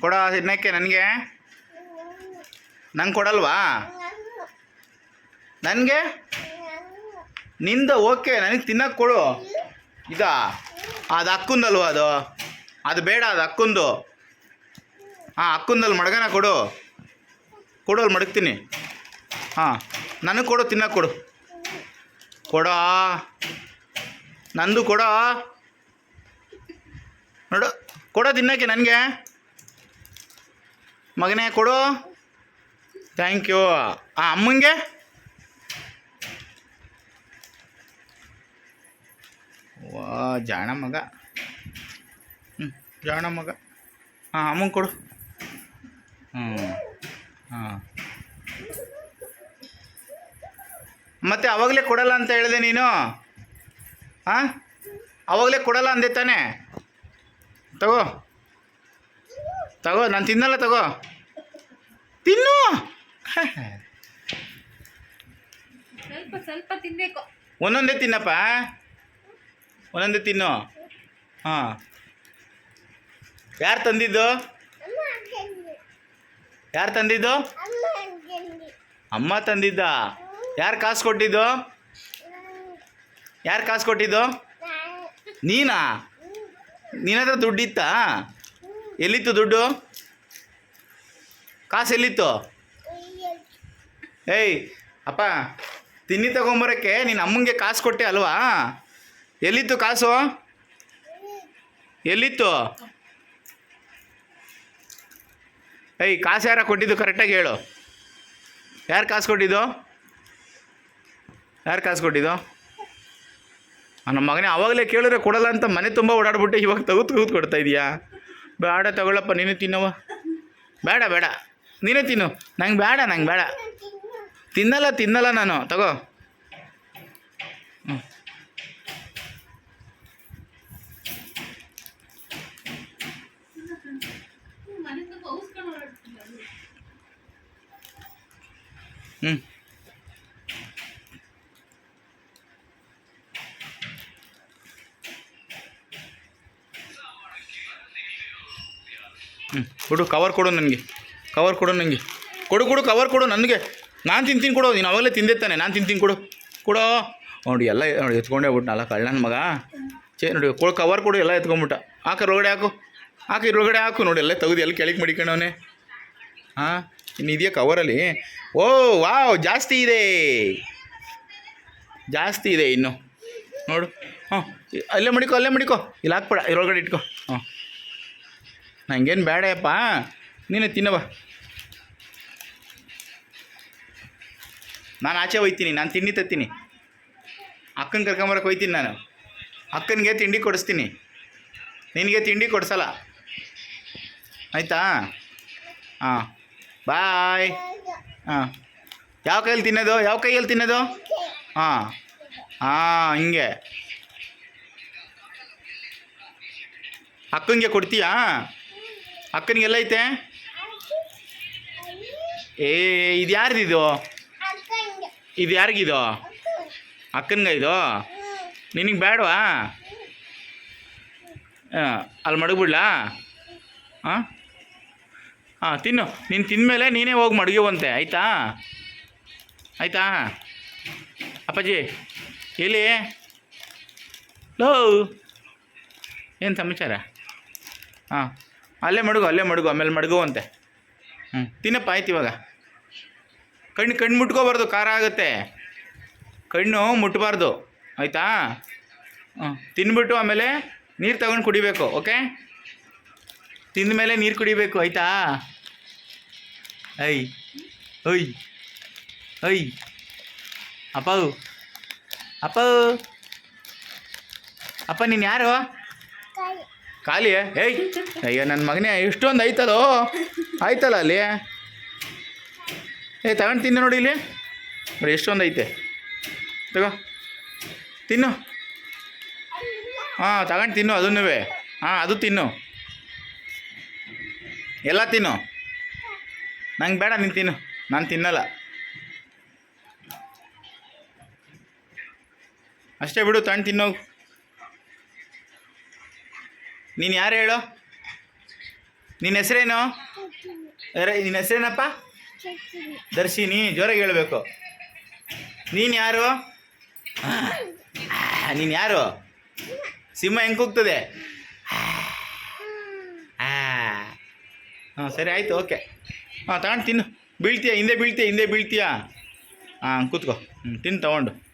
ಕೊಡ ತಿನ್ನಕ್ಕೆ ನನಗೆ? ನಂಗೆ ಕೊಡಲ್ವಾ? ನನಗೆ? ನಿಂದ ಓಕೆ, ನನಗೆ ತಿನ್ನಕ್ಕೆ ಕೊಡು. ಇದಾ? ಅದು ಅಕ್ಕುಂದಲ್ವ ಅದು? ಅದು ಬೇಡ, ಅದು ಅಕ್ಕಂದು ಹಾಂ ಅಕ್ಕಂದಲ್ಲಿ ಮಡಗನ ಕೊಡು. ಕೊಡು ಅಲ್ಲಿ ಮಡಗ್ತೀನಿ. ಹಾಂ, ನನಗೆ ಕೊಡು ತಿನ್ನಕ್ಕೆ ಕೊಡು. ಕೊಡೋ? ನಂದು ಕೊಡೋ? ನೋಡು, ಕೊಡೋ ತಿನ್ನಕ್ಕೆ ನನಗೆ? ಮಗನೇ ಕೊಡು. ಥ್ಯಾಂಕ್ ಯು ಆ, ಅಮ್ಮಂಗೆ? ವಾ, ಜಾಣ ಮಗ. ಹ್ಞೂ ಜಾಣ ಮಗ. ಹಾಂ ಅಮ್ಮಂಗೆ ಕೊಡು. ಹ್ಞೂ ಹಾಂ. ಮತ್ತೆ ಅವಾಗಲೇ ಕೊಡಲ್ಲ ಅಂತ ಹೇಳಿದೆ ನೀನು? ಹಾಂ ಅವಾಗಲೇ ಕೊಡಲ್ಲ ಅಂದೆ ತಾನೆ? ತಗೋ. ತಗೋ ನಾನು ತಿನ್ನಲ್ಲ ತಗೋ. ತಿನ್ನು. ಸ್ವಲ್ಪ ಸ್ವಲ್ಪ ತಿನ್ಬೇಕು. ಒಂದೊಂದೇ ತಿನ್ನಪ್ಪ. ಒಂದೊಂದೇ ತಿನ್ನು. ಹಾಂ. ಯಾರು ತಂದಿದ್ದು? ಯಾರು ತಂದಿದ್ದು? ಅಮ್ಮ ತಂದಿದ್ದ. ಯಾರು ಕಾಸು ಕೊಟ್ಟಿದ್ದು? ಯಾರು ಕಾಸು ಕೊಟ್ಟಿದ್ದು? ನೀನಾ. ನಿನ್ನ ಹತ್ರ ದುಡ್ಡಿತ್ತಾ? ಎಲ್ಲಿತ್ತು ದುಡ್ಡು? ಕಾಸು ಎಲ್ಲಿತ್ತು? ಏಯ್, ಅಪ್ಪ, ತಿನ್ನಿ ತಗೊಂಬರಕ್ಕೆ, ನೀನು ಅಮ್ಮಂಗೆ ಕಾಸು ಕೊಟ್ಟೆ ಅಲ್ವಾ? ಎಲ್ಲಿತ್ತು ಕಾಸು? ಎಲ್ಲಿತ್ತು? ಏಯ್, ಕಾಸು ಯಾರ ಕೊಟ್ಟಿದ್ದು? ಕರೆಕ್ಟಾಗಿ ಹೇಳು. ಯಾರು ಕಾಸು ಕೊಟ್ಟಿದ್ದು? ಯಾರು ಕಾಸು ಕೊಟ್ಟಿದ್ದು? ನಮ್ಮ ಮಗನೇ ಆವಾಗಲೇ ಕೇಳಿದ್ರೆ ಕೊಡಲ್ಲ ಅಂತ ಮನೆ ತುಂಬ ಓಡಾಡ್ಬಿಟ್ಟು ಇವಾಗ ತೆಗೆದು ತೆಗೆದು ಕೊಡ್ತಾ ಇದೀಯಾ? ಬೇಡ ತಗೊಳ್ಳಪ್ಪ ನೀನು ತಿನ್ನವ ಬೇಡ ಬೇಡ. ನೀನೇ ತಿನ್ನು. ನಂಗೆ ಬೇಡ ನಂಗೆ ಬೇಡ. ತಿನ್ನಲ್ಲ ತಿನ್ನಲ್ಲ ನಾನು. ತಗೋ. ಹ್ಞೂ ಮನೆ ತುಂಬ ಔಸ್ಕೊಂಡು ಓಡಾಡ್ತಿದ್ದಾರೆ ಹ್ಞೂ ಕೊಡು ಕವರ್ ಕೊಡು ನನಗೆ. ಕವರ್ ಕೊಡು ನನಗೆ ಕೊಡು ಕೊಡು ಕವರ್ ಕೊಡು ನನಗೆ. ನಾನು ತಿಂತೀನಿ ಕೊಡು, ನೀನು ಅವಾಗಲೇ ತಿಂದೆ ತಾನೆ, ನಾನು ತಿಂತೀನಿ ಕೊಡು. ಕೊಡೋ. ನೋಡಿ, ಎಲ್ಲ ನೋಡಿ, ಎತ್ಕೊಂಡೇ ಬಿಟ್ನಲ್ಲ, ಕಳ್ಳನ ಮಗ. ಚೇ ನೋಡಿ, ಕೊಡು ಕವರ್ ಕೊಡು, ಎಲ್ಲ ಎತ್ಕೊಂಬಿಟ್ಟ. ಹಾಕ ಒಳಗಡೆ ಹಾಕು. ಹಾಕಿ ಇರೊಳಗಡೆ ಹಾಕು. ನೋಡಿ, ಎಲ್ಲ ತೆಗೆದು ಎಲ್ಲಿ ಕೆಳಗೆ ಮಡಿಕೊಂಡವನೇ. ಹಾಂ, ಇನ್ನು ಇದೆಯಾ ಕವರಲ್ಲಿ ಓ, ವಾವ್, ಜಾಸ್ತಿ ಇದೆ. ಜಾಸ್ತಿ ಇದೆ ಇನ್ನು. ನೋಡು. ಹ್ಞೂ ಅಲ್ಲೇ ಮಡಿಕೋ ಅಲ್ಲೇ ಮಡಿಕೋ. ಇಲ್ಲಿ ಹಾಕ್ಬೇಡ ಇರೊಳಗಡೆ ಇಟ್ಕೋ. ಹಾಂ ನಂಗೇನು ಬೇಡಯಪ್ಪ ನೀನು ತಿನ್ನವ ನಾನು ಆಚೆ ಹೋಯ್ತೀನಿ, ನಾನು ತಿಂಡಿ ತತ್ತೀನಿ ಅಕ್ಕನ ಕರ್ಕೊಂಬರಕ್ಕೆ ಹೋಯ್ತೀನಿ ನಾನು. ಅಕ್ಕನಿಗೆ ತಿಂಡಿ ಕೊಡಿಸ್ತೀನಿ. ನಿನಗೆ ತಿಂಡಿ ಕೊಡಿಸಲ್ಲ. ಆಯಿತಾ? ಹಾಂ ಬಾಯ್. ಹಾಂ ಯಾವ ಕೈಯಲ್ಲಿ ತಿನ್ನೋದು? ಯಾವ ಕೈಯಲ್ಲಿ ತಿನ್ನೋದು? ಹಾಂ ಹಾಂ ಹಿಂಗೆ. ಅಕ್ಕನಿಗೆ ಕೊಡ್ತೀಯಾ? ಅಕ್ಕನಿಗೆಲ್ಲ ಐತೆ? ಏ, ಇದು ಯಾರ್ದಿದು ಇದು? ಯಾರಿಗಿದು? ಅಕ್ಕನಿಗೆ ಇದು ನಿನಗೆ ಬೇಡವಾ ಹಾಂ ಅಲ್ಲಿ ಮಡಗ್ಬಿಡ್ಲಾ? ಹಾಂ ಹಾಂ ತಿನ್ನು. ನೀನು ತಿಂದಮೇಲೆ ನೀನೇ ಹೋಗಿ ಮಡಗಿವಂತೆ. ಆಯಿತಾ? ಆಯಿತಾ? ಅಪ್ಪಾಜಿ, ಎಲ್ಲಿ? ಲೋ! ಏನು ಸಮಾಚಾರ? ಹಾಂ ಅಲ್ಲೇ ಮಡಗು ಅಲ್ಲೇ ಮಡಗು ಆಮೇಲೆ ಮಡಗುವಂತೆ ಹ್ಞೂ ತಿನ್ನಪ್ಪ ಆಯ್ತು ಇವಾಗ. ಕಣ್ಣು ಕಣ್ಣು ಮುಟ್ಕೋಬಾರ್ದು ಖಾರ ಆಗುತ್ತೆ. ಕಣ್ಣು ಮುಟ್ಟಬಾರ್ದು ಆಯಿತಾ? ಹ್ಞೂ ತಿನ್ಬಿಟ್ಟು ಆಮೇಲೆ ನೀರು ತಗೊಂಡು ಕುಡಿಬೇಕು ಓಕೆ? ತಿಂದ ಮೇಲೆ ನೀರು ಕುಡಿಬೇಕು ಆಯಿತಾ? ಐ ಒಯ್ ಐ. ಅಪ್ಪ ಅಪ್ಪ. ಅಪ್ಪ ನೀನು ಯಾರು? ಖಾಲಿ ಏಯ್. ಅಯ್ಯೋ ನನ್ನ ಮಗನೇ ಇಷ್ಟೊಂದು ಐತಲ್ಲೋ ಆಯ್ತಲ್ಲ ಅಲ್ಲಿ? ಏ ತಗೊಂಡು ತಿನ್ನು ನೋಡಿ ಇಲ್ಲಿ. ನೋಡಿ ಎಷ್ಟೊಂದು ಐತೆ. ತಗೋ. ತಿನ್ನು. ಹಾಂ ತಗೊಂಡು ತಿನ್ನು ಅದನ್ನೂ ಹಾಂ ಅದು ತಿನ್ನು. ಎಲ್ಲ ತಿನ್ನು. ನಂಗೆ ಬೇಡ ನೀನು ತಿನ್ನು. ನಾನು ತಿನ್ನಲ್ಲ. ಅಷ್ಟೇ ಬಿಡು ತಗೊಂಡು ತಿನ್ನೋಗು ನೀನು ಯಾರು ಹೇಳು? ನಿನ್ನ ಹೆಸರೇನು? ಅರೆ ನಿನ್ನ ಹೆಸರೇನಪ್ಪ? ದರ್ಶಿನಿ, ಜೋರಾಗಿ ಹೇಳಬೇಕು. ನೀನು ಯಾರು? ನೀನು ಯಾರು? ಸಿಂಹ ಹೆಂಗೆ ಕೂಗ್ತದೆ? ಹಾಂ, ಸರಿ, ಆಯಿತು, ಓಕೆ. ಹಾಂ, ತಗೊಂಡು ತಿನ್ನು. ಬೀಳ್ತೀಯಾ? ಹಿಂದೆ ಬೀಳ್ತೀಯಾ? ಹಿಂದೆ ಬೀಳ್ತೀಯಾ? ಹಾಂ, ಕೂತ್ಕೋ. ಹ್ಞೂ ತಿನ್ನು, ತಗೊಂಡು.